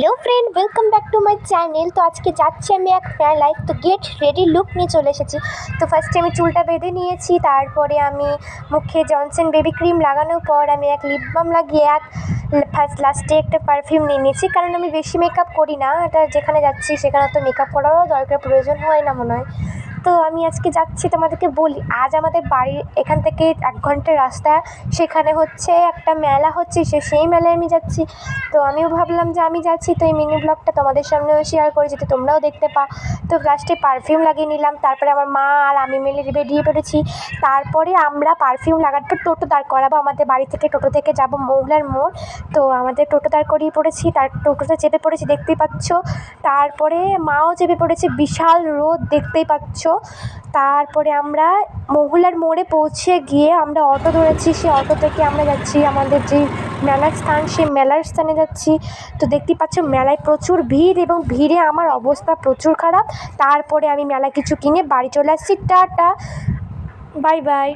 Hello friend welcome back to my channel তো আজকে যাচ্ছি আমি এক মেলায় তো গেট রেডি লুক নিয়ে চলে এসেছি। তো ফার্স্টে আমি চুলটা বেঁধে নিয়েছি, তারপরে আমি মুখে জনসন বেবি ক্রিম লাগানোর পর আমি এক লিপ বাম লাগিয়ে এক ফার্স্ট লাস্টে একটা পারফিউম নিয়ে নিয়েছি। কারণ আমি বেশি মেকআপ করি না, এটা যেখানে যাচ্ছি সেখানে তো মেকআপ করারও দরকার, প্রয়োজন হয় না মনে হয়। তো আমি আজকে যাচ্ছি তোমাদেরকে বলি, আজ আমাদের বাড়ির এখান থেকে এক ঘণ্টার রাস্তা, সেখানে হচ্ছে একটা মেলা হচ্ছে, সে সেই মেলায় আমি যাচ্ছি। তো আমিও ভাবলাম যে আমি যাচ্ছি, তো এই মিনি ব্লগটা তোমাদের সামনেও শেয়ার করে যাতে তোমরাও দেখতে পাও তো লাস্টে পারফিউম লাগিয়ে নিলাম, তারপরে আমার মা আর আমি মিলে বেরিয়ে পড়েছি। তারপরে আমরা পারফিউম লাগার পর টোটো দাঁড় করাবো, আমাদের বাড়ি থেকে টোটো থেকে যাব মৌলার মোড়। তো আমাদের টোটো দাঁড় করিয়ে পড়েছি, তার টোটোতে চেপে পড়েছি, দেখতেই পাচ্ছ। তারপরে মাও চেপে পড়েছে, বিশাল রোদ, দেখতেই পাচ্ছ। তারপরে আমরা মহুলার মোড়ে পৌঁছে গিয়ে আমরা অটো ধরেছি। সেই অটো থেকে আমরা যাচ্ছি আমাদের যে মেলার স্থান সেই মেলার স্থানে যাচ্ছি। তো দেখতে পাচ্ছ, মেলায় প্রচুর ভিড় এবং ভিড়ে আমার অবস্থা প্রচুর খারাপ। তারপরে আমি মেলা কিছু কিনে বাড়ি চলে আসছি। টাটা। Bye bye.